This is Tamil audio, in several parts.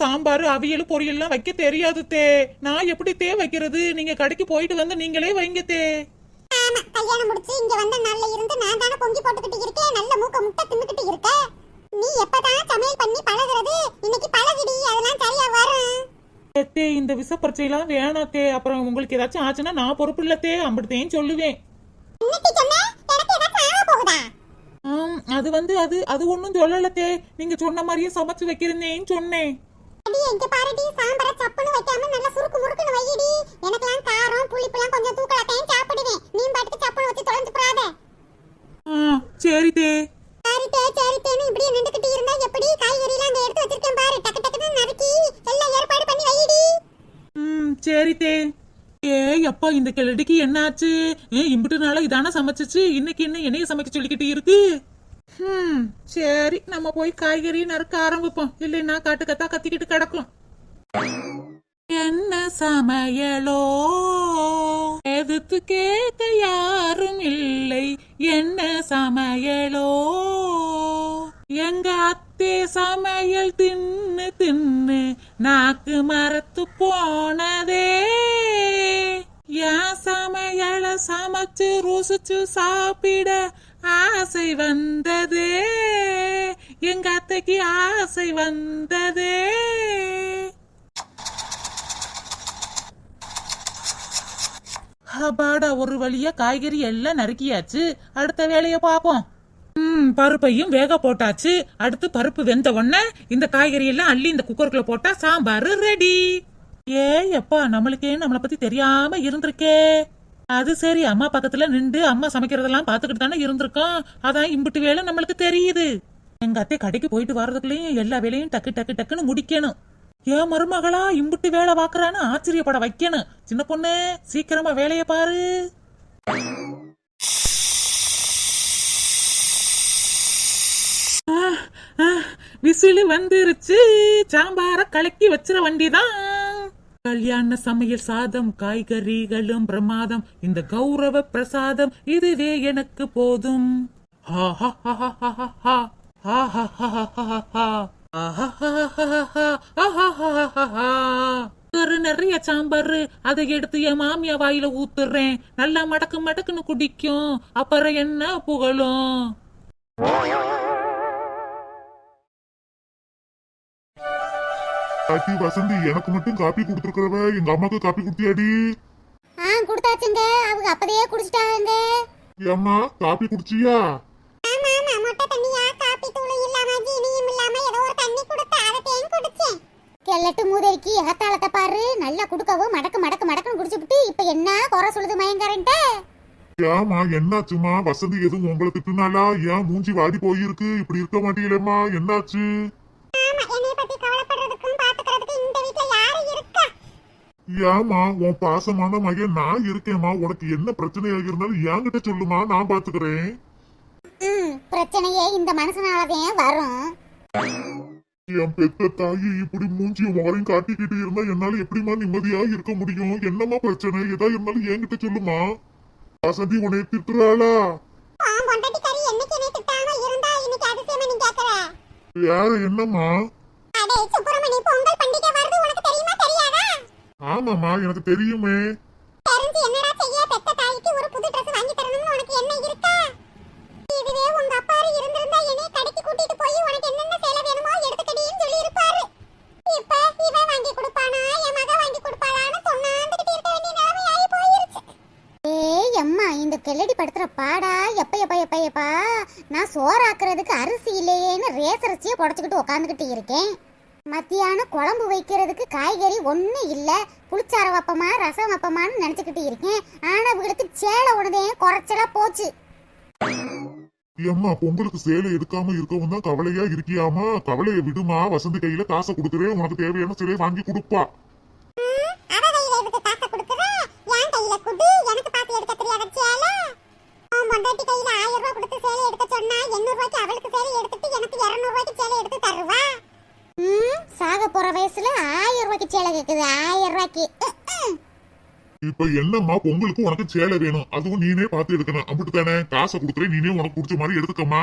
சாம்பார் அவியல் பொரியல்லாம் வைக்க தெரியாது தே. நான் எப்படி தே வைக்கிறது? நீங்க கடைக்கு போயிட்டு வந்து நீங்களே வைங்க தே. ஆமா கல்யாணம் முடிச்சு இங்க வந்த நாள்ல இருந்து நான் தானே பொங்கி போட்டுக்கிட்டு இருக்கேன். நல்ல மூக்க முட்டை தின்னுக்கிட்டு இருக்க. நீ எப்பதான் சமையல் பண்ணி பழகுறது? இன்னைக்கு பழகிடி அதெல்லாம் சரியா வரும். தே இந்த விச பரீட்சையெல்லாம் வேணாம் தே. அப்புறம் உங்களுக்கு ஏதாச்சும் ஆச்சுன்னா நான் பொறுப்பு இல்ல தே. அப்படித்தையும் சொல்லுவேன். அது வந்து அது அது ஒன்றும் சொல்லல தே. நீங்க சொன்ன மாதிரியே சமைச்சு வைக்கிறேன்னு சொன்னேன். அடி எங்க பாருடி சாம்பார வைக்காம நல்லா சுருக்கு முறுக்குன்னு வையடி. எனக்கெல்லாம் காரம் புளிப்புலாம் கொஞ்சம் தூக்கலாத்தையும் சாப்பிடுவேன். நீ பாட்டுக்கு சப்புன்னு வச்சு தொலைஞ்சு போறாத. ஆ சரி தே. சரிட்டே சரிட்டேன்னு இப்படியே நின்றுக்கிட்டு இருந்தா எப்படி? காய்கறிலாம் அங்க எடுத்து வச்சிருக்கேன் பாரு. டக்கு டக்குன்னு நறுக்கி எல்லாம் ஏற்பாடு பண்ணி வையடி. ம் சரி தே. ஏய் அப்பா இந்த கிழடிக்கு என்னாச்சு? ஏ இம்பிட்டு நாளா இதானே சமைச்சிச்சு? இன்னைக்கு என்ன என்னைய சமைக்க சொல்லிக்கிட்டு இருக்கு? ம் சரி நம்ம போய் காய்கறி நறுக்க ஆரம்பிப்போம். இல்லைன்னா காட்டுக்கத்தா கத்திக்கிட்டு கிடக்கும். என்ன சமையலோ? எதிர்த்து கேட்க யாரும் இல்லை. என்ன சமையலோ? எங்க அத்தே சமையல் தின்னு தின்னு நாக்கு மரத்து போனதே. என் சமையல சமைச்சு ருசிச்சு சாப்பிட ஆசை வந்ததே. எங்க அத்தைக்கு ஆசை வந்ததே. அப்பாடா ஒரு வழியா காய்கறி எல்லாம் நறுக்கியாச்சு. அடுத்த வேலைய பாப்போம் ம் பருப்பையும் வேக போட்டாச்சு. அடுத்து பருப்பு வெந்த உடனே இந்த காய்கறி எல்லாம் அள்ளி இந்த குக்கருக்குள்ள போட்டா சாம்பார் ரெடி ஏ எப்பா நம்மளுக்கே நம்மளை பத்தி தெரியாம இருந்திருக்கே. அது சரி அம்மா பக்கத்துல நின்று அம்மா சமைக்கிறதெல்லாம் பாத்துக்கிட்டு தானே இருந்திருக்கோம் அதான் இம்புட்டு வேலை நம்மளுக்கு தெரியுது. எங்க அத்தை கடைக்கு போயிட்டு வர்றதுக்குள்ளயும் எல்லா வேலையும் டக்கு டக்கு டக்குன்னு முடிக்கணும். ஏன் மருமகளா இம்புட்டு வேலை பாக்குறான்னு ஆச்சரியப்பட வைக்கணும். சின்ன பொண்ணு சீக்கிரமா வேலைய பாரு. விசிலு வந்துருச்சு. சாம்பார கலக்கி வச்சிர வண்டிதான். கல்யாண சமையல் சாதம் காய்கறிகளும் பிரமாதம் இந்த கௌரவ பிரசாதம் இதுவே எனக்கு போதும் ஆஹா, ஹா, ஹா, ஹா, நிறைய சாம்பார் அதை எடுத்து என் மாமியா வாயில ஊத்துறேன் நல்லா மடக்கு மடக்குன்னு குடிக்கும் அப்புறம் என்ன புகழும் காட்டி வசந்தி எனக்கு மட்டும் காப்பி கொடுத்துருக்கிறவ எங்க அம்மாக்கு காப்பி கொடுத்தியாடி? ஆ கொடுத்தாச்சுங்க. அவங்க அப்பதையே குடிச்சிட்டாங்க. ஏம்மா காப்பி குடிச்சியா? கெல்லட்டு மூதேரிக்கு ஏத்தாளத்தை பாரு. நல்லா குடுக்கவும் மடக்கு மடக்கு மடக்குன்னு குடிச்சுப்புட்டு இப்ப என்ன குறை சொல்லுது மயங்கரன்ட்ட? ஏமா என்னாச்சுமா வசந்தி எதுவும் உங்களை திட்டுனாலா ஏன் மூஞ்சி வாடி போயிருக்கு? இப்படி இருக்க மாட்டீங்களேம்மா? என்னாச்சு ஆமா என்னைய பத்தி கவலைப்படுறதுக்கும் பாத்துக்கிறதுக்கும் இந்த வீட்ல யாரு இருக்கா ஏமா உன் பாசமான மகன் நான் இருக்கேம்மா. உனக்கு என்ன பிரச்சனையா இருந்தாலும் என்கிட்ட சொல்லுமா நான் பாத்துக்கிறேன். ம் பிரச்சனையே இந்த மனுஷனாலதான் வரும்? என் பெத்த தாயி இப்படி மூஞ்சி முகரையும் காட்டிக்கிட்டு இருந்தா என்னால எப்படிம்மா நிம்மதியா இருக்க முடியும்? என்னம்மா பிரச்சனை? எதா இருந்தாலும் என்கிட்ட சொல்லுமா? வசந்தி உன்னை திட்டுறாளா? ஆ பொண்டாட்டி ஆமாம்மா எனக்கு தெரியுமே. தெரிஞ்சு என்னடா செய்ய? பெத்த தாய்க்கு ஒரு புது Dress வாங்கி தரணும்னு உனக்கு என்ன இருக்கா? இதுவே உங்க அப்பாரு இருந்திருந்தா என்னைய கடைக்கு கூட்டிட்டு போய் உனக்கு என்னென்ன சேலை வேணுமோ எடுத்துக்கடின்னு சொல்லி இருப்பாரு இப்ப இவன் வாங்கி கொடுப்பானா? என் மக வாங்கி கொடுப்பாளான்னு சொன்னாந்துகிட்டு இருக்க வேண்டிய நிலைமை ஆகி போயிருச்சு. ஏய் அம்மா இந்த கெல்லடி படுத்துற பாடா எப்ப எப்ப எப்ப எப்பா? நான் சோறாக்குறதுக்கு அரிசி இல்லையேன்னு ரேசரிசியை புடச்சுக்கிட்டு உட்காந்துக்கிட்டு இருக்கேன். மத்தியானம் குழம்பு வைக்கிறதுக்கு காய்கறி ஒன்றும் இல்லை. புளிச்சார வைப்பமா ரசம் வைப்பமான்னு நினச்சிக்கிட்டு இருக்கேன். ஆனால் இவங்களுக்கு சேலை உடனே குறைச்சலா போச்சு. ஏம்மா பொங்கலுக்கு சேலை எடுக்காம இருக்கவும் தான் கவலையா இருக்கியாமா கவலையை விடுமா? வசந்தி கையில காசை கொடுக்குறேன். உனக்கு தேவையான சேலையை வாங்கி கொடுப்பா. அவ கையில எதுக்கு காசை கொடுக்குற. என் கையில குடு. எனக்கு பார்த்து எடுக்க தெரியாத சேலை. உன் பொண்டாட்டி கையில ஆயிரம் ரூபாய் கொடுத்து சேலை எடுக்க சொன்னா எண்ணூறு ரூபாய்க்கு அவளுக்கு சேலை எடுத்துட்டு எனக்கு இருநூறு ரூபாய்க்கு சேலை எடுத்து தருவா? சாக போற வயசுல ஆயிரம் ரூபாய்க்கு சேலை கேக்குது ஆயிரம் ரூபாய்க்கு. இப்ப என்னம்மா பொங்கலுக்கு உனக்கு சேலை வேணும்? அதுவும் நீனே பார்த்து எடுக்கணும். அப்படி தானே? காசை கொடுக்குறேன் நீனே உனக்கு பிடிச்ச மாதிரி எடுத்துக்கம்மா.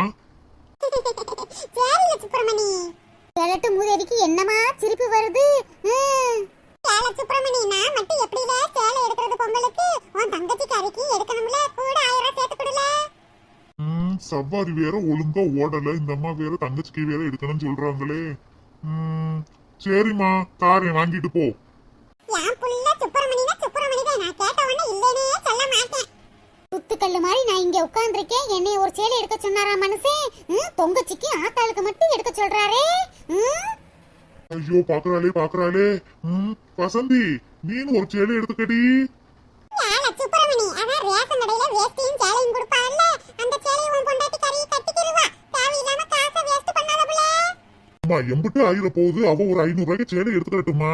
சரியில்ல சுப்பிரமணி. கிழட்டு மூதேவிக்கு என்னமா சிரிப்பு வருது? ம். சேலை சுப்பிரமணி நான் மட்டும் எப்படில சேலை எடுக்கிறது பொங்கலுக்கு? உன் தங்கச்சி கறிக்கு எடுக்கணும்ல? கூட ஆயிரம் ரூபாய் சேர்த்து கொடுல. வேற ஒழுங்கா ஓடல. இந்த அம்மா வேற தங்கச்சிக்கு வேற எடுக்கணும்னு சொல்றாங்களே. சரிம்மா காரை வாங்கிட்டு போ. குத்துக்கல்லு மாதிரி நான் இங்க உட்கார்ந்திருக்கேன். என்னை ஒரு சேலை எடுக்க சொன்னாரா மனுஷன் ம், பொங்கச்சிக்கு ஆத்தாளுக்கு மட்டும் எடுக்க சொல்றாரே. ம்? ஐயோ பாக்குறாளே பாக்குறாளே. ம், வசந்தி நீனு ஒரு சேலை எடுத்துக்கடி. சேலையும் அந்த சேலையை உன் பொண்டாட்டி கறி கட்டிக்கிருவா. தேவையில்லாம அம்மா எம்பிட்டு ஆயிர போகுது. அவ ஒரு ஐநூறு ரூபாய்க்கு சேலை எடுத்துக்கட்டுமா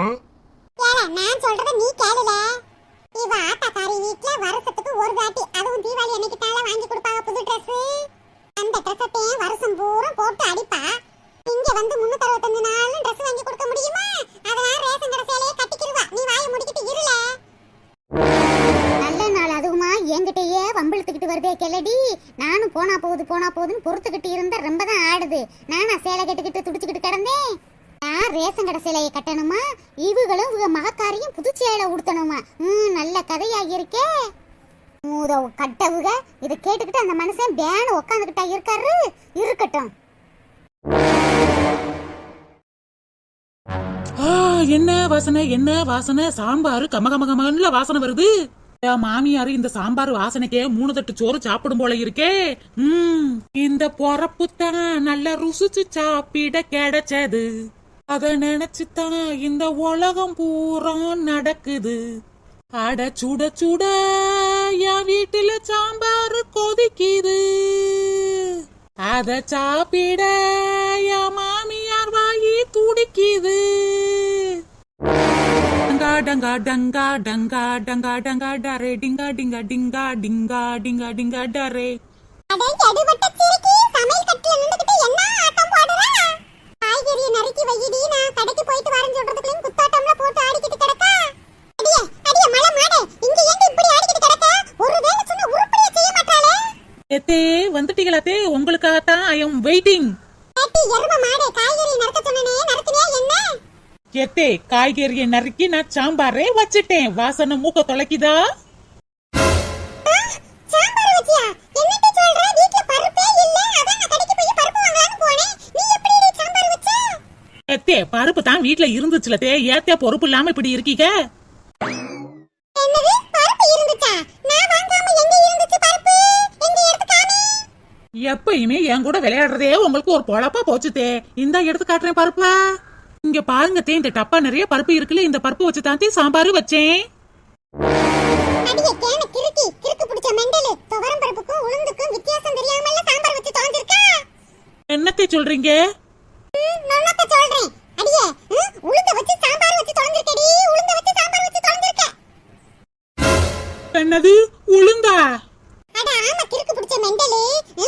நான் சொல்றத நீ கேளுல. இவ ஆத்தாக்காரி வீட்ல வருஷத்துக்கு ஒரு தாட்டி அதுவும் தீபாவளி அன்னைக்கு தால வாங்கி கொடுப்பாங்க புது Dress. அந்த ட்ரெஸ்ஸத்தையும் வருஷம் பூரா போட்டு அடிப்பா. இங்க வந்து முன்னூத்தி அறுபத்தஞ்சு நாளும் Dress வாங்கி கொடுக்க முடியுமா? அதனால ரேஷன் கடை சேலையை கட்டிக்கிருவா நீ வாயை முடிக்கிட்டு இருல நல்ல என்கிட்டயே வம்பிழுத்துக்கிட்டு வருதே கெல்லடி நானும் போனா போகுது போனா போகுதுன்னு பொறுத்துக்கிட்டு இருந்தா ரொம்ப தான் ஆடுது. நானா சேலை கட்டுக்கிட்டு துடிச்சுக்கிட்டு கிடந்தேன். நான் ரேஷன் கடை சேலையை கட்டணுமா? இவுகளும் இவங்க மகக்காரியும் புது சேலை உடுத்தணுமா? ம் நல்ல கதையா இருக்கே மூத கட்டவுக இதை கேட்டுக்கிட்டு அந்த மனுஷன் பேனு உக்காந்துக்கிட்டா இருக்காரு. இருக்கட்டும். என்ன வாசனை என்ன வாசனை? சாம்பார் கமகமகமன்ல வாசனை வருது. மாமியாரு இந்த சாம்பார் வாசனைக்கே மூணு தட்டு சோறு சாப்பிடும் போல இருக்கே. ம் இந்த பொறப்பு தான் நல்ல ருசிச்சு சாப்பிட கிடைச்சது. அத நினைச்சுதான் இந்த உலகம் பூரா நடக்குது. அட சுட சுட என் வீட்டுல சாம்பார் கொதிக்குது. அத சாப்பிட என் மாமியார் வாயி துடிக்குது. Tanka tanka tanka tanka tanka டரே Dinka Dinka Dinka Dinka Dinka Dinka டரே மாட்டாளே? ஏத்தே வந்துட்டீங்களாத்தே உங்களுக்காகத்தான் ஐ எம் வெயிட்டிங் எரும மாடே காய்கறி நறுக்க சொன்னனே நறுக்குனியா என்ன? ஏத்தே காய்கறியை நறுக்கி நான் சாம்பாரே வச்சிட்டேன். வாசனை மூக்க தொலைக்குதா? ஏத்தே பருப்பு தான் வீட்ல இருந்துச்சுலத்தே ஏத்தே பொறுப்பு இல்லாம இப்படி இருக்கீங்க? எப்பயுமே என் கூட விளையாடுறதே உங்களுக்கு ஒரு பொழப்பா போச்சுதே இந்த எடுத்து காட்டுறேன் பருப்பா. இங்க பாருங்க தே இந்த டப்பா நிறைய பருப்பு இருக்குல்ல இந்த பருப்பு வச்சு தான் தே சாம்பார் வச்சேன். அடியே கேன கிறுக்கி கிறுக்கு பிடிச்ச மெண்டலு துவரம் பருப்புக்கும் உளுந்துக்கும் வித்தியாசம் தெரியாமல சாம்பார் வச்சு தொலைஞ்சிருக்கா? என்னத்தை சொல்றீங்க? நொன்னத்த சொல்றேன். அடியே ம், உளுந்த வச்சு சாம்பார் வச்சு தொலைஞ்சிருக்கடி உளுந்த வச்சு சாம்பார் வச்சு தொலைஞ்சிருக்க. என்னது உளுந்தா? அட ஆமா கிறுக்கு பிடிச்ச மெண்டலு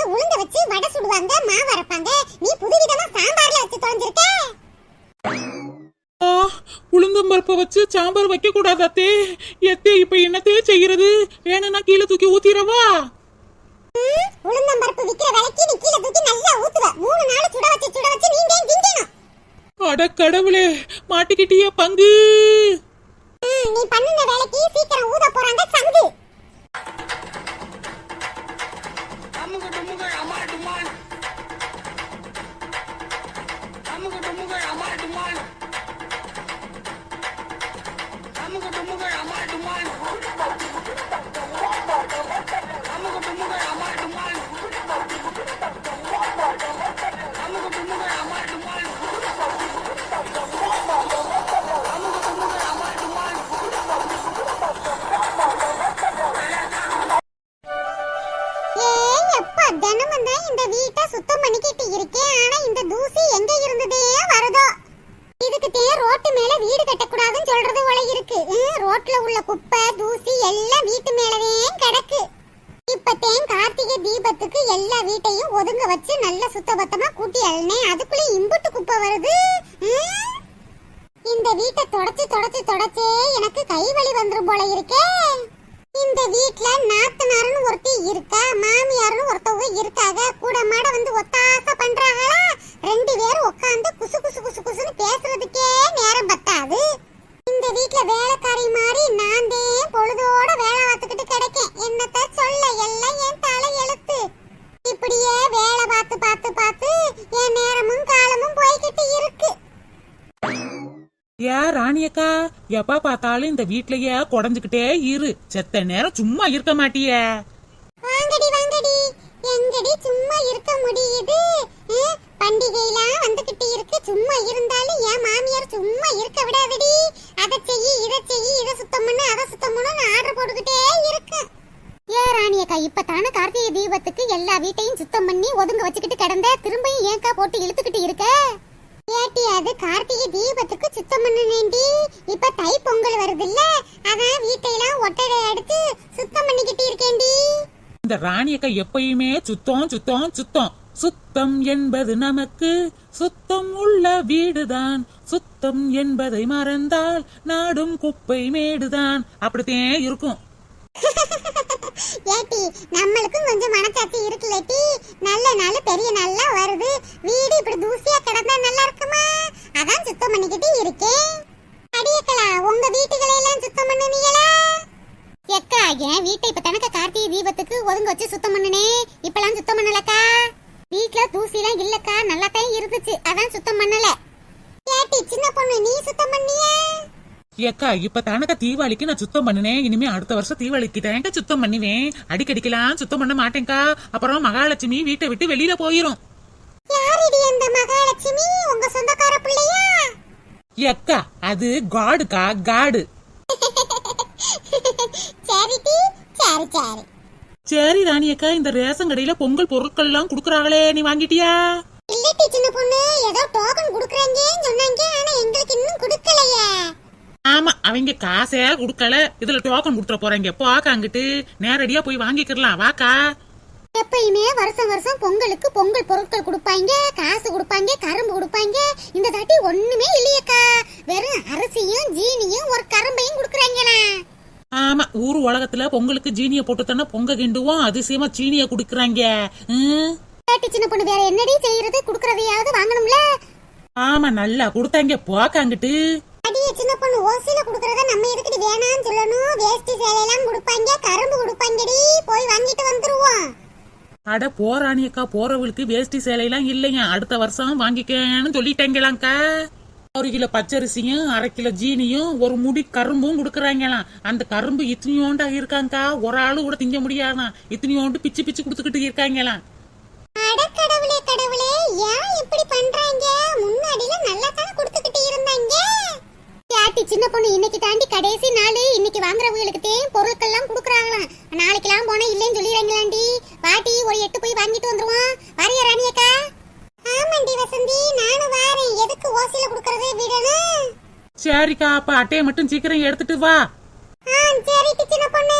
உளுந்த வச்சு வடை சுடுவாங்க மாவு அரைப்பாங்க நீ புதுவிதமா சாம்பார்ல வச்சு தொலைஞ்சிருக்க ஆ, பருப்பை வச்சு சாம்பார் வைக்க கூடாதாத்தே எத்தே இப்ப என்னத்தே செய்யறது? வேணும்னா கீழே தூக்கி ஊத்திரவா ம், உளுந்தம் பருப்பு விக்கிற விலைக்கு நீ கீழே தூக்கி நல்லா ஊத்துவ. மூணு நாள் சுட வச்சு சுட வச்சு நீங்க திங்கணும். அட கடவுளே மாட்டிக்கிட்டிய பங்கு. நீ பண்ணுன வேலைக்கு சீக்கிரம் ஊத போறாங்க சங்கு. அமுக டுமுக அமால் டுமால் அமுக டுமுக அமால் தூசி எல்லாம் வீட்டு மேலவே கிடக்கு. இப்பத்தேன் கார்த்திகை தீபத்துக்கு எல்லா வீட்டையும் ஒதுங்க வச்சு நல்ல சுத்தபத்தமா கூட்டி அழுனேன் அதுக்குள்ள இம்புட்டு குப்பை வருது. இந்த வீட்டை தொடச்சு தொடச்சு தொடச்சே எனக்கு கை வலி வந்துரும் போல இருக்கே. இந்த வீட்ல நாத்தனாருன்னு ஒருத்தி இருக்கா மாமியாருன்னு ஒருத்தவங்க இருக்காங்க கூட மாட வந்து ஒத்தாச பண்றாங்களா ரெண்டு பேரும் உட்காந்து குசு குசு குசு குசுன்னு பேசுறதுக்கே ஏ எப்ப பார்த்தாலும் இந்த வீட்லயே குடஞ்சுக்கிட்டே இரு. செத்த நேரம் சும்மா இருக்க மாட்டியே. வாங்கடி வாங்கடி. எங்கடி சும்மா இருக்க முடியுது? ஆ, பண்டிகைலாம் வந்துகிட்டு இருக்கு. சும்மா இருந்தாலும் என் மாமியார் சும்மா இருக்க விடாதடி. அதை செய்யி இதை செய்யி இதை சுத்தம் பண்ணு அதை சுத்தம் பண்ணு ஆர்டர் போட்டுக்கிட்டே இருக்கு. ஏ ராணியக்கா இப்ப தானே கார்த்திகை தீபத்துக்கு எல்லா வீட்டையும் சுத்தம் பண்ணி ஒதுங்க வச்சுக்கிட்டு கிடந்த திரும்ப ஏன்க்கா போட்டு இழுத்துக்கிட்டு இருக்க ஏட்டி அது கார்த்திகை தீபத்துக்கு சுத்தம் பண்ணனேண்டி இப்ப தை பொங்கல் வருதுல்ல அதான் வீட்டையெல்லாம் ஒட்டடை அடிச்சு சுத்தம் பண்ணிக்கிட்டு இருக்கேன்டி இந்த ராணியக்கா எப்பயுமே சுத்தம் சுத்தம் சுத்தம். சுத்தம் என்பது நமக்கு சுத்தம் உள்ள வீடுதான். சுத்தம் என்பதை மறந்தால் நாடும் குப்பை மேடுதான். அப்படித்தான் இருக்கும். ஏட்டி நம்மளுக்கும் கொஞ்சம் மனசாட்சி இருக்குல்லட்டி நல்ல நாள் பெரிய நல்லா வருது. வீடு இப்படி தூசியா கிடந்தா நல்லா இருக்குமா? அதான் சுத்தம் பண்ணிக்கிட்டே இருக்கேன் அடியக்கலா உங்க வீட்டுகளை எல்லாம் சுத்தம் பண்ணுனீங்களா என் வீட்டை இப்ப தனக்கு கார்த்திகை தீபத்துக்கு ஒதுங்க வச்சு சுத்தம் பண்ணுனே. இப்பெல்லாம் சுத்தம் பண்ணலக்கா? வீட்ல தூசிலாம் இல்லக்கா நல்லா தான் இருந்துச்சு. அதான் சுத்தம் பண்ணல. ஏட்டி சின்ன பொண்ணு நீ சுத்தம் பண்ணியா? ஏக்கா இப்ப தனக்க தீபாவளிக்கு நான் சுத்தம் பண்ணினேன் இனிமே அடுத்த வருஷம் தீபாவளிக்கு தாங்க சுத்தம் பண்ணுவேன். அடிக்கடிக்கெல்லாம் சுத்தம் பண்ண மாட்டேன்க்கா. அப்புறம் மகாலட்சுமி வீட்டை விட்டு வெளியில போயிரும். யாரடி அந்த மகாலட்சுமி? உங்க சொந்தக்கார பிள்ளையா? ஏக்கா அது காடுக்கா காடு. சரி சரி. சரி ராணியக்கா இந்த ரேஷன் கடையில பொங்கல் பொருட்கள் எல்லாம் குடுக்கறாங்களே நீ வாங்கிட்டியா? இல்லட்டி சின்ன பொண்ணு ஏதோ டோக்கன் குடுக்குறாங்கன்னு சொன்னாங்க ஆனா எங்களுக்கு இன்னும் குடுக்கலையே. ஆமா அவங்க காசே குடுக்கல. இதுல டோக்கன் குடுத்துற போறாங்க. போக்கா அங்கிட்டு. நேரடியா போய் வாங்கிக்கலாம் வாக்கா. எப்பயுமே வருஷம் வருஷம் பொங்கலுக்கு பொங்கல் பொருட்கள் கொடுப்பாங்க காசு கொடுப்பாங்க கரும்பு கொடுப்பாங்க. இந்த தாட்டி ஒண்ணுமே இல்லையக்கா. வெறும் அரிசியும் ஜீனியும் ஒரு கரும்பையும் குடுக்குறாங்களா. ஆமா ஊர் உலகத்துல பொங்கலுக்கு ஜீனிய போட்டு தானே பொங்க கிண்டுவோம் அதிசயமா சீனிய குடுக்கறாங்க. சின்ன பொண்ணு வேற என்னடி செய்யறது? குடுக்கறதையாவது வாங்கணும்ல? ஆமா நல்லா கொடுத்தாங்க போக்கா அங்கிட்டு அடியே சின்ன பொண்ணு ஓசில குடுக்கறத நம்ம எதுக்கு வேணாம்னு சொல்லணும்? வேஷ்டி சேலையெல்லாம் கொடுப்பாங்க கரும்பு கொடுப்பாங்கடி போய் வாங்கிட்டு வந்துருவோம். அட போராணியக்கா போறவளுக்கு வேஷ்டி சேலையெல்லாம் இல்லையா? அடுத்த வருஷம் வாங்கிக்கன்னு சொல்லிட்டாங்களாங்க்கா. ஒரு கிலோ பச்சரிசியும் அரை கிலோ ஜீனியும் ஒரு முடி கரும்பும் கொடுக்கறாங்களாம். அந்த கரும்பு இத்தனையோண்டா இருக்காங்கக்கா. ஒரு ஆளு கூட திங்க முடியாதான் இத்தனையோண்டு பிச்சு பிச்சு கொடுத்துக்கிட்டு இருக்காங்களாம். அட கடவுளே கடவுளே ஏன் இப்படி பண்றாங்க? முன்னாடில நல்லா தான் கொடுத்துக்கிட்டு இருந்தாங்க. ஆட்டி சின்ன பொண்ணு இன்னைக்கு தாண்டி கடைசி நாள். இன்னைக்கு வாங்குறவங்களுக்கு தேன் பொருட்கள்லாம் கொடுக்குறாங்களாம். நாளைக்கெல்லாம் போனா இல்லைன்னு சொல்லிடுறாங்களாண்டி. பாட்டி ஒரு எட்டு போய் வாங்கிட்டு வந்துருவோம். வரைய ராணியக்கா? ஆமாண்டி வசந்தி நானும் வாரேன். எதுக்கு ஓசில கொடுக்கறதே விடணும்? சரிக்கா அப்ப அட்டையை மட்டும் சீக்கிரம் எடுத்துட்டு வா. ஆ சரி சின்ன பொண்ணு.